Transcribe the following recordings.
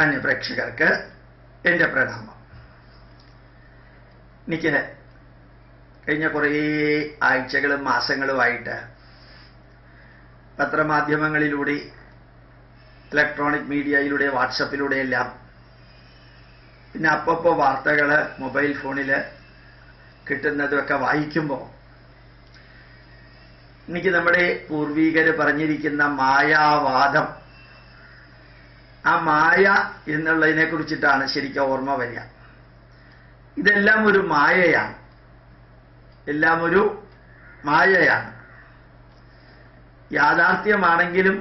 മാന്യ പ്രേക്ഷകർക്ക് എന്റെ പ്രണാമം. എനിക്ക് കഴിഞ്ഞ കുറേ ആഴ്ചകളും മാസങ്ങളുമായിട്ട് പത്രമാധ്യമങ്ങളിലൂടെ ഇലക്ട്രോണിക് മീഡിയയിലൂടെ വാട്സപ്പിലൂടെ എല്ലാം പിന്നെ അപ്പപ്പോ വാർത്തകൾ മൊബൈൽ ഫോണിൽ കിട്ടുന്നതൊക്കെ വായിക്കുമ്പോൾ എനിക്ക് നമ്മുടെ പൂർവീകർ പറഞ്ഞിരിക്കുന്ന മായാവാദം ആ മായ എന്നുള്ളതിനെ കുറിച്ചിട്ടാണ് ശരിക്കും ഓർമ്മ വരിക. ഇതെല്ലാം ഒരു മായയാണ്. എല്ലാം ഒരു മായയാണ്. യാഥാർത്ഥ്യമാണെങ്കിലും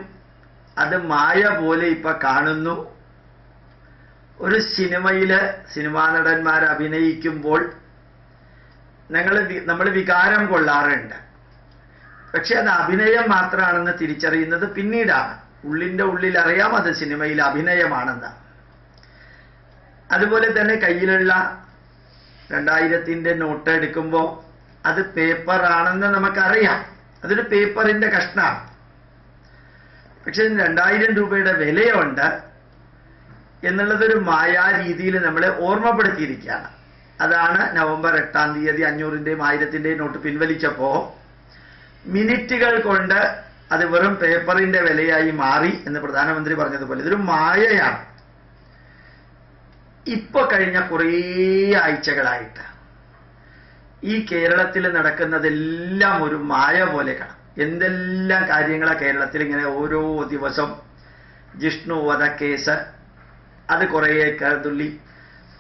അത് മായ പോലെ ഇപ്പൊ കാണുന്നു. ഒരു സിനിമയിൽ സിനിമാ നടന്മാർ അഭിനയിക്കുമ്പോൾ ഞങ്ങൾ നമ്മൾ വികാരം കൊള്ളാറുണ്ട്. പക്ഷെ അത് അഭിനയം മാത്രമാണെന്ന് തിരിച്ചറിയുന്നത് പിന്നീടാണ്. ഉള്ളിന്റെ ഉള്ളിൽ അറിയാം അത് സിനിമയിൽ അഭിനയമാണെന്ന്. അതുപോലെ തന്നെ കയ്യിലുള്ള രണ്ടായിരത്തിന്റെ നോട്ട് എടുക്കുമ്പോൾ അത് പേപ്പറാണെന്ന് നമുക്കറിയാം. അതൊരു പേപ്പറിന്റെ കഷ്ണമാണ് പക്ഷെ രണ്ടായിരം രൂപയുടെ വിലയുണ്ട് എന്നുള്ളതൊരു മായാ രീതിയിൽ നമ്മളെ ഓർമ്മപ്പെടുത്തിയിരിക്കുകയാണ്. അതാണ് നവംബർ എട്ടാം തീയതി അഞ്ഞൂറിന്റെയും ആയിരത്തിന്റെയും നോട്ട് പിൻവലിച്ചപ്പോൾ മിനിറ്റുകൾ കൊണ്ട് അത് വെറും പേപ്പറിന്റെ വിലയായി മാറി എന്ന് പ്രധാനമന്ത്രി പറഞ്ഞതുപോലെ ഇതൊരു മായയാണ്. ഇപ്പൊ കഴിഞ്ഞ കുറേ ആഴ്ചകളായിട്ട് ഈ കേരളത്തിൽ നടക്കുന്നതെല്ലാം ഒരു മായ പോലെ കാണാം. എന്തെല്ലാം കാര്യങ്ങളാ കേരളത്തിൽ ഇങ്ങനെ ഓരോ ദിവസം ജിഷ്ണു വധ കേസ് അത് കുറേ കരുതുള്ളി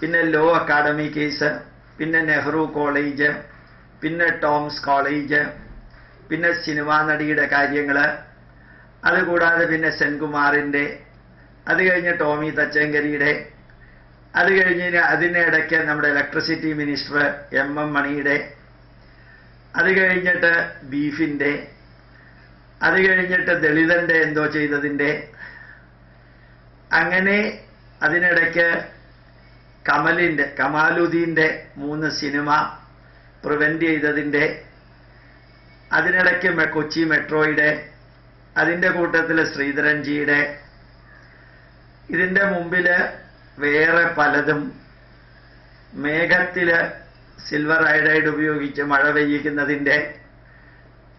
പിന്നെ ലോ അക്കാഡമി കേസ് പിന്നെ നെഹ്റു കോളേജ് പിന്നെ ടോംസ് കോളേജ് പിന്നെ സിനിമാ നടിയുടെ കാര്യങ്ങൾ അതുകൂടാതെ പിന്നെ സെൻകുമാറിന്റെ അത് കഴിഞ്ഞ് ടോമി തച്ചങ്കരിയുടെ അത് കഴിഞ്ഞ് അതിനിടയ്ക്ക് നമ്മുടെ ഇലക്ട്രിസിറ്റി മിനിസ്റ്റർ എം എം മണിയുടെ അത് കഴിഞ്ഞിട്ട് ബീഫിന്റെ അത് കഴിഞ്ഞിട്ട് ദളിതന്റെ എന്തോ ചെയ്തതിന്റെ അങ്ങനെ അതിനിടയ്ക്ക് കമലിന്റെ കമാലുദ്ദീന്റെ മൂന്ന് സിനിമ പ്രിവെന്റ് ചെയ്തതിന്റെ അതിനിടയ്ക്ക് കൊച്ചി മെട്രോയുടെ അതിന്റെ കൂട്ടത്തിൽ ശ്രീധരൻജിയുടെ ഇതിന്റെ മുമ്പിൽ വേറെ പലതും മേഘത്തിൽ സിൽവർ അയഡൈഡ് ഉപയോഗിച്ച് മഴ പെയ്യിക്കുന്നതിന്റെ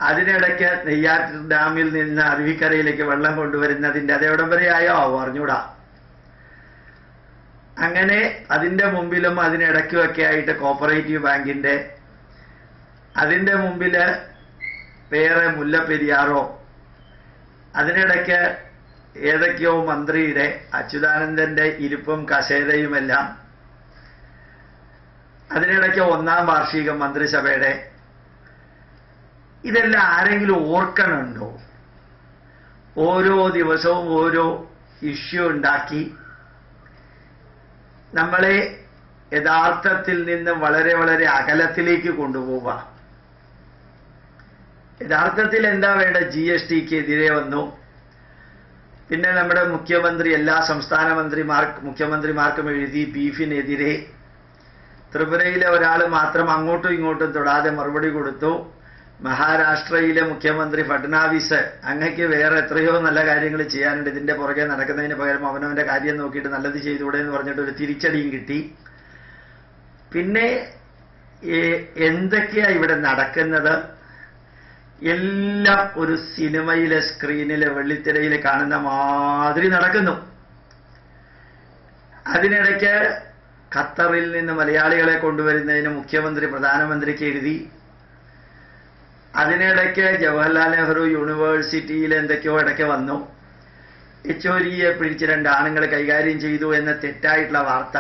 അതിനിടയ്ക്ക് നെയ്യാറ്റിൻ ഡാമിൽ നിന്ന് അരുവിക്കരയിലേക്ക് വെള്ളം കൊണ്ടുവരുന്നതിന്റെ അത് എവിടം വരെ ആയോ? അറിഞ്ഞൂടാ. അങ്ങനെ അതിന്റെ മുമ്പിലും അതിനിടയ്ക്കുമൊക്കെ ആയിട്ട് കോപ്പറേറ്റീവ് ബാങ്കിന്റെ അതിന്റെ മുമ്പിൽ വേറെ മുല്ലപ്പെരിയാറോ? അതിനിടയ്ക്ക് ഏതൊക്കെയോ മന്ത്രിയുടെ അച്യുതാനന്ദന്റെ ഇരിപ്പും കസേരയുമെല്ലാം. അതിനിടയ്ക്ക് ഒന്നാം വാർഷികം മന്ത്രിസഭയുടെ. ഇതെല്ലാം ആരെങ്കിലും ഓർക്കണുണ്ടോ? ഓരോ ദിവസവും ഓരോ ഇഷ്യൂ ഉണ്ടാക്കി നമ്മളെ യഥാർത്ഥത്തിൽ നിന്ന് വളരെ വളരെ അകലത്തിലേക്ക് കൊണ്ടുപോവുക. യഥാർത്ഥത്തിൽ എന്താ വേണ്ട ജി എസ് ടിക്ക് എതിരെ വന്നു. പിന്നെ നമ്മുടെ മുഖ്യമന്ത്രി എല്ലാ സംസ്ഥാന മന്ത്രിമാർക്ക് മുഖ്യമന്ത്രിമാർക്കും എഴുതി ബീഫിനെതിരെ. ത്രിപുരയിലെ ഒരാൾ മാത്രം അങ്ങോട്ടും ഇങ്ങോട്ടും തൊടാതെ മറുപടി കൊടുത്തു. മഹാരാഷ്ട്രയിലെ മുഖ്യമന്ത്രി ഫഡ്നാവിസ് അങ്ങക്ക് വേറെ എത്രയോ നല്ല കാര്യങ്ങൾ ചെയ്യാനുണ്ട്. ഇതിന്റെ പുറകെ നടക്കുന്നതിന് പകരം അവനവന്റെ കാര്യം നോക്കിയിട്ട് നല്ലത് ചെയ്തുകൂടെ എന്ന് പറഞ്ഞിട്ട് ഒരു തിരിച്ചടിയും കിട്ടി. പിന്നെ എന്തൊക്കെയാണ് എന്തൊക്കെയാ ഇവിടെ നടക്കുന്നത്? എല്ലാം ഒരു സിനിമയിലെ സ്ക്രീനിലെ വെള്ളിത്തിരയിൽ കാണുന്ന മാതിരി നടക്കുന്നു. അതിനിടയ്ക്ക് ഖത്തറിൽ നിന്ന് മലയാളികളെ കൊണ്ടുവരുന്നതിന് മുഖ്യമന്ത്രി പ്രധാനമന്ത്രിക്ക് എഴുതി. അതിനിടയ്ക്ക് ജവഹർലാൽ നെഹ്റു യൂണിവേഴ്സിറ്റിയിൽ എന്തൊക്കെയോ ഇടയ്ക്ക് വന്നു. യെച്ചോരിയെ പിടിച്ച് രണ്ട് ആണുങ്ങൾ കൈകാര്യം ചെയ്തു എന്ന തെറ്റായിട്ടുള്ള വാർത്ത.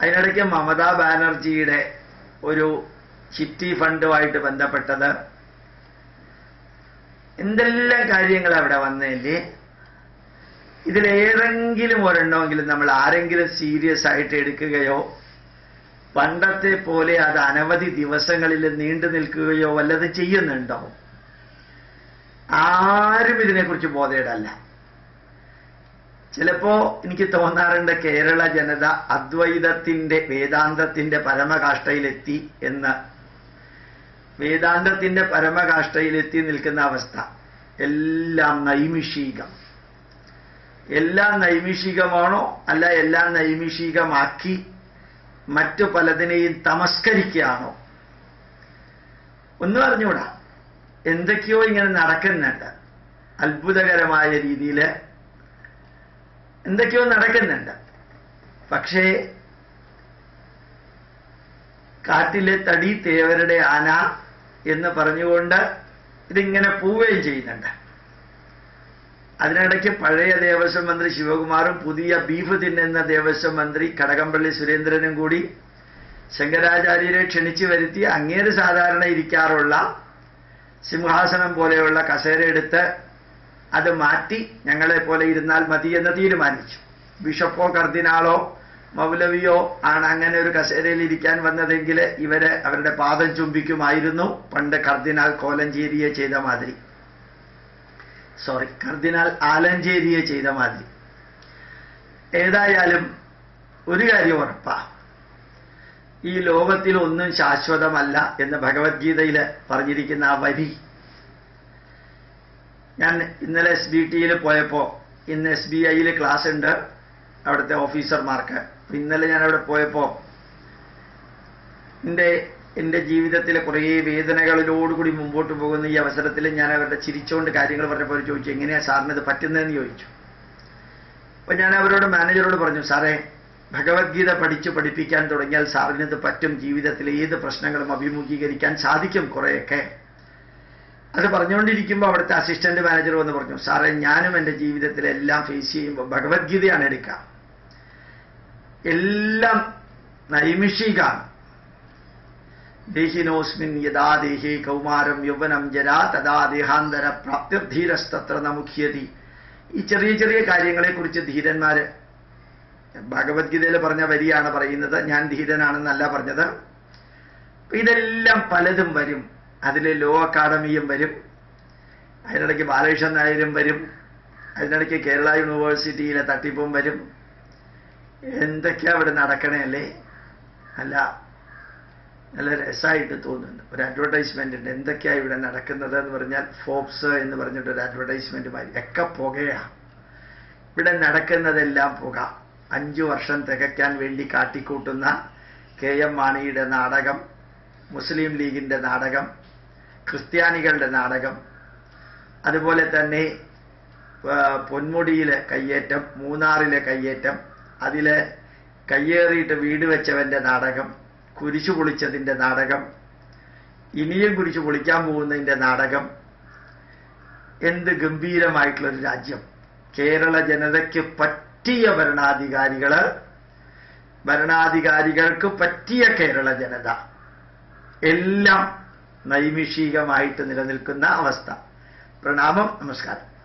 അതിനിടയ്ക്ക് മമതാ ബാനർജിയുടെ ഒരു ചിറ്റി ഫണ്ടുമായിട്ട് ബന്ധപ്പെട്ടത്. എന്തെല്ലാം കാര്യങ്ങൾ അവിടെ വന്നല്ലേ ഇതിലേതെങ്കിലും ഒരെണ്ണമെങ്കിലും നമ്മൾ ആരെങ്കിലും സീരിയസ് ആയിട്ട് എടുക്കുകയോ പണ്ടത്തെ പോലെ അത് അനവധി ദിവസങ്ങളിൽ നീണ്ടു നിൽക്കുകയോ വല്ലതും ചെയ്യുന്നുണ്ടോ? ആരും ഇതിനെക്കുറിച്ച് ബോധേടല്ല. ചിലപ്പോ എനിക്ക് തോന്നാറുണ്ട് കേരള ജനത അദ്വൈതത്തിന്റെ വേദാന്തത്തിന്റെ പരമകാഷ്ഠയിലെത്തി എന്ന്. വേദാന്തത്തിന്റെ പരമകാഷ്ഠയിലെത്തി നിൽക്കുന്ന അവസ്ഥ. എല്ലാം നൈമിഷികം. എല്ലാം നൈമിഷികമാണോ? അല്ല എല്ലാം നൈമിഷികമാക്കി മറ്റു പലതിനെയും തമസ്കരിക്കുകയാണോ? ഒന്ന് പറഞ്ഞുകൂടാ എന്തൊക്കെയോ ഇങ്ങനെ നടക്കുന്നുണ്ട്. അത്ഭുതകരമായ രീതിയിൽ എന്തൊക്കെയോ നടക്കുന്നുണ്ട്. പക്ഷേ കാട്ടിലെ തടി തേവരുടെ ആന എന്ന് പറഞ്ഞുകൊണ്ട് ഇതിങ്ങനെ പോവുകയും ചെയ്യുന്നുണ്ട്. അതിനിടയ്ക്ക് പഴയ ദേവസ്വം മന്ത്രി ശിവകുമാറും പുതിയ ബീഫ് തിന്നുന്ന ദേവസ്വം മന്ത്രി കടകംപള്ളി സുരേന്ദ്രനും കൂടി ശങ്കരാചാര്യരെ ക്ഷണിച്ചു വരുത്തി അങ്ങേര് സാധാരണ ഇരിക്കാറുള്ള സിംഹാസനം പോലെയുള്ള കസേര എടുത്ത് അത് മാറ്റി ഞങ്ങളെ പോലെ ഇരുന്നാൽ മതി എന്ന് തീരുമാനിച്ചു. ബിഷപ്പോ കർദിനാളോ മൗലവിയോ ആണ് അങ്ങനെ ഒരു കസേരയിൽ ഇരിക്കാൻ വന്നതെങ്കിൽ ഇവരെ അവരുടെ പാദം ചുംബിക്കുമായിരുന്നു. പണ്ട് കർദിനാൾ കോലഞ്ചേരിയെ ചെയ്ത മാതിരി. സോറി കർദിനാൾ ആലഞ്ചേരിയെ ചെയ്ത മാതിരി. ഏതായാലും ഒരു കാര്യം ഉറപ്പാ. ഈ ലോകത്തിൽ ഒന്നും ശാശ്വതമല്ല എന്ന് ഭഗവത്ഗീതയിൽ പറഞ്ഞിരിക്കുന്ന ആ വരി. ഞാൻ ഇന്നലെ എസ് ബി ടിയിൽ പോയപ്പോൾ ഇന്ന് എസ് ബി ഐയിൽ ക്ലാസ് ഉണ്ട്. അവിടുത്തെ ഓഫീസർമാർക്ക്. ഇന്നലെ ഞാൻ അവിടെ പോയപ്പോൾ എന്റെ എന്റെ ജീവിതത്തിലെ കുറേ വേദനകളിലോടുകൂടി മുമ്പോട്ട് പോകുന്ന ഈ അവസരത്തിൽ ഞാൻ അവരുടെ ചിരിച്ചുകൊണ്ട് കാര്യങ്ങൾ പറഞ്ഞപ്പോൾ ചോദിച്ചു എങ്ങനെയാ സാറിന് ഇത് പറ്റുന്നതെന്ന് ചോദിച്ചു. അപ്പൊ ഞാൻ അവരോട് മാനേജറോട് പറഞ്ഞു സാറേ ഭഗവത്ഗീത പഠിച്ചു പഠിപ്പിക്കാൻ തുടങ്ങിയാൽ സാറിന് ഇത് പറ്റും ജീവിതത്തിലെ ഏത് പ്രശ്നങ്ങളും അഭിമുഖീകരിക്കാൻ സാധിക്കും കുറേയൊക്കെ. അത് പറഞ്ഞുകൊണ്ടിരിക്കുമ്പോൾ അവിടുത്തെ അസിസ്റ്റന്റ് മാനേജർ വന്ന് പറഞ്ഞു സാറേ ഞാനും എന്റെ ജീവിതത്തിലെല്ലാം ഫേസ് ചെയ്യുമ്പോൾ ഭഗവത്ഗീതയാണ് എടുക്കുക. എല്ലാം നൈമിഷികാണ് ദേഹിനോസ്മിൻ യഥാ ദേഹി കൗമാരം യൗവനം ജരാ തഥാ ദേഹാന്തര പ്രാപ്തിർധീരസ്തത്ര നമുഖ്യതി. ഈ ചെറിയ ചെറിയ കാര്യങ്ങളെക്കുറിച്ച് ധീരന്മാര് ഭഗവത്ഗീതയിൽ പറഞ്ഞ വരിയാണ് പറയുന്നത്. ഞാൻ ധീരനാണെന്നല്ല പറഞ്ഞത്. ഇതെല്ലാം പലതും വരും. അതിൽ ലോ അക്കാഡമിയും വരും. അതിനിടയ്ക്ക് ബാലകൃഷ്ണൻ നായരും വരും. അതിനിടയ്ക്ക് കേരള യൂണിവേഴ്സിറ്റിയിലെ തട്ടിപ്പും വരും. എന്തൊക്കെയാ അവിടെ നടക്കണേ അല്ലേ? അല്ല നല്ല രസമായിട്ട് തോന്നുന്നുണ്ട്. ഒരു അഡ്വർടൈസ്മെന്റ് ഉണ്ട്. എന്തൊക്കെയാ ഇവിടെ നടക്കുന്നത് എന്ന് പറഞ്ഞാൽ ഫോപ്സ് എന്ന് പറഞ്ഞിട്ട് ഒരു അഡ്വർടൈസ്മെന്റ് മാതിരി. ഒക്കെ പുകയാ. ഇവിടെ നടക്കുന്നതെല്ലാം പുക. അഞ്ചു വർഷം തികയ്ക്കാൻ വേണ്ടി കാട്ടിക്കൂട്ടുന്ന കെ എം മാണിയുടെ നാടകം മുസ്ലിം ലീഗിന്റെ നാടകം ക്രിസ്ത്യാനികളുടെ നാടകം. അതുപോലെ തന്നെ പൊന്മുടിയിലെ കയ്യേറ്റം മൂന്നാറിലെ കയ്യേറ്റം അതിലെ കയ്യേറിയിട്ട് വീട് വെച്ചവന്റെ നാടകം കുരിശു പൊളിച്ചതിന്റെ നാടകം ഇനിയും കുരിശു പൊളിക്കാൻ പോകുന്നതിന്റെ നാടകം എന്ത് ഗംഭീരമായിട്ടുള്ളൊരു രാജ്യം. കേരള ജനതയ്ക്ക് പറ്റിയ ഭരണാധികാരികൾ ഭരണാധികാരികൾക്ക് പറ്റിയ കേരള ജനത. എല്ലാം നൈമിഷികമായിട്ട് നിലനിൽക്കുന്ന അവസ്ഥ. പ്രണാമം നമസ്കാരം.